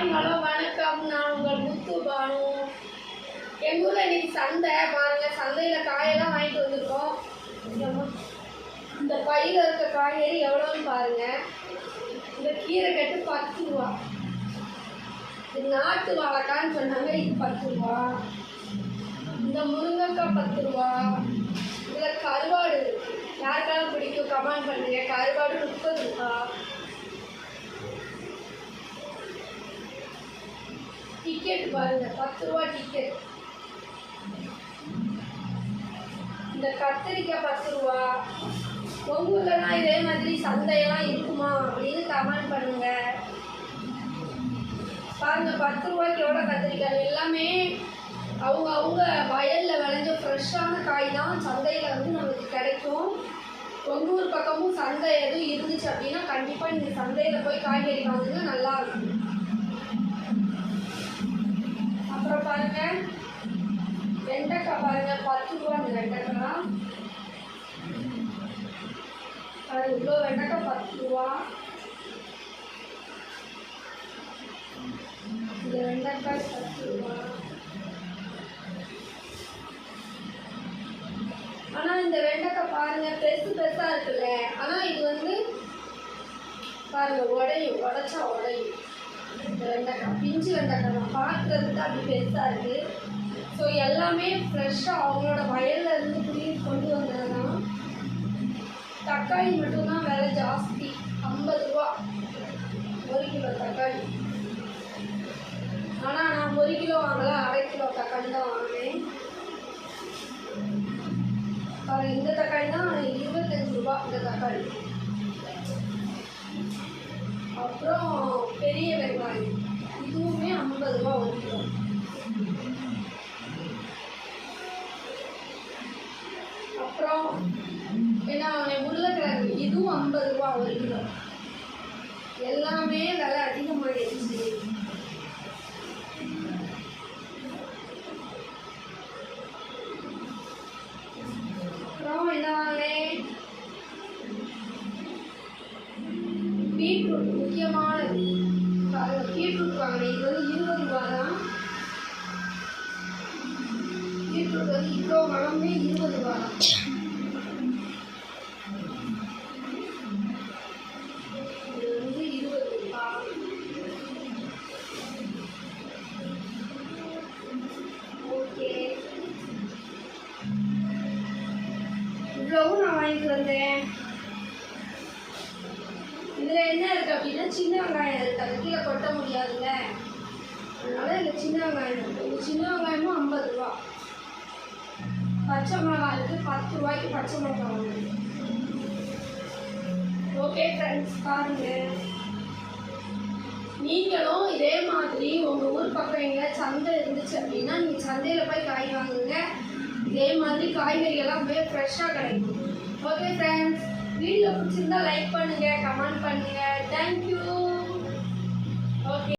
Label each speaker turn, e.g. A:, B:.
A: Hi hello வணக்கம். நான் உங்கள் முத்து பானு. எங்கள் ஊரில் இன்னைக்கு சந்தை பாருங்க சந்தையில் காயெல்லாம் வாங்கிட்டு வந்திருக்கோம். இந்த பையில் இருக்க காய்கறி எவ்வளோன்னு பாருங்க. இந்த கீரை கட்டு பத்து ரூபா. இது நாட்டு வாழைக்கான்னு சொன்னாங்க இது பத்து ரூபா. இந்த முருங்கைக்காய் பத்து ரூபா. இதில் கருவாடு இருக்கு. பிடிக்கும் கமெண்ட் பண்ணுங்க. கருவாடு முப்பது ரூபா. டிக்கெட் பாருங்க பத்து ரூபா டிக்கெட் இந்த கத்திரிக்காய் பத்து ரூபா. உங்க இதே மாதிரி சந்தையெல்லாம் இருக்குமா? அப்படின்னு கமெண்ட் பண்ணுங்க. பாருங்க பத்து ரூபாய்க்கு எவ்வளோ கத்திரிக்காய் எல்லாமே அவங்க அவங்க வயலில் விளைஞ்ச ஃப்ரெஷ்ஷான காய் தான் சந்தையில் வந்து நமக்கு கிடைக்கும். உங்க ஊர் பக்கமும் சந்தை எதுவும் இருந்துச்சு அப்படின்னா கண்டிப்பாக நீங்கள் சந்தையில் போய் காய்கறி வாங்குங்க நல்லா அப்புறம் பாருங்க. வெண்டைக்காய் பாருங்க. பத்து ரூபா அந்த வெண்டைக்காய் அது இவ்வளோ வெண்டைக்காய் பத்து ரூபா இந்த வெண்டைக்காய் பத்து ரூபா ஆனால் இந்த வெண்டைக்காய் பாருங்க பெருசு பெருசாக இருக்குல்ல. ஆனால் இது வந்து பாருங்க உடையும். உடச்சா உடையும். வெண்டைக்காய் பிஞ்சு வெண்டைக்காய் தான் பார்க்குறதுக்கு அப்படி பெருசாக இருக்குது ஸோ எல்லாமே ஃப்ரெஷ்ஷாக அவங்களோட வயல்ல இருந்து குடியிரு கொண்டு வந்ததுன்னா தக்காளி மட்டும்தான் விலை ஜாஸ்தி. ஐம்பது ரூபா. ஒரு கிலோ தக்காளி. ஆனால் நான் ஒரு கிலோ வாங்கல. அரை கிலோ தக்காளி தான் வாங்கினேன். இந்த தக்காளி தான் இருபத்தஞ்சு ரூபா இந்த தக்காளி. அப்புறம் பெரிய வெங்காயம். இதுவுமே ஐம்பது ரூபா ஒரு கிலோ அப்புறம் என்ன உருளைக்கிழங்கு இதுவும் ஐம்பது ரூபா ஒரு கிலோ எல்லாமே விலை அதிகமாகிடுச்சு இது வந்து இருபது ரூபா தான் பீட்ரூட் வந்து இவ்வளோ மரமே இருபது ரூபா தான் இவ்வளவும் நான் வாங்கிட்டு வந்தேன். இதில் என்ன இருக்குது அப்படின்னா சின்ன வெங்காயம் இருக்குது அது கீழே கொட்ட முடியாதுல்ல. அதனால இதில் சின்ன வெங்காயம் இருக்குது இந்த சின்ன வெங்காயமும் ஐம்பது ரூபா. பச்சை மிளகாய் இருக்குது பத்து ரூபாய்க்கு பச்சை மிளகாய் வாங்குது ஓகே ஃப்ரெண்ட்ஸ் பாருங்க. நீங்களும் இதே மாதிரி உங்கள் ஊர் பக்கம் எங்கே சந்தை இருந்துச்சு அப்படின்னா நீங்கள் சந்தையில் போய் காய் வாங்குங்க. இதே மாதிரி காய்கறிகள்லாம் அப்படியே ஃப்ரெஷ்ஷாக கிடைக்கும். ஓகே ஃப்ரெண்ட்ஸ் வீடியோ பிடிச்சிருந்தா லைக் பண்ணுங்கள் கமெண்ட் பண்ணுங்கள் தேங்க்யூ ஓகே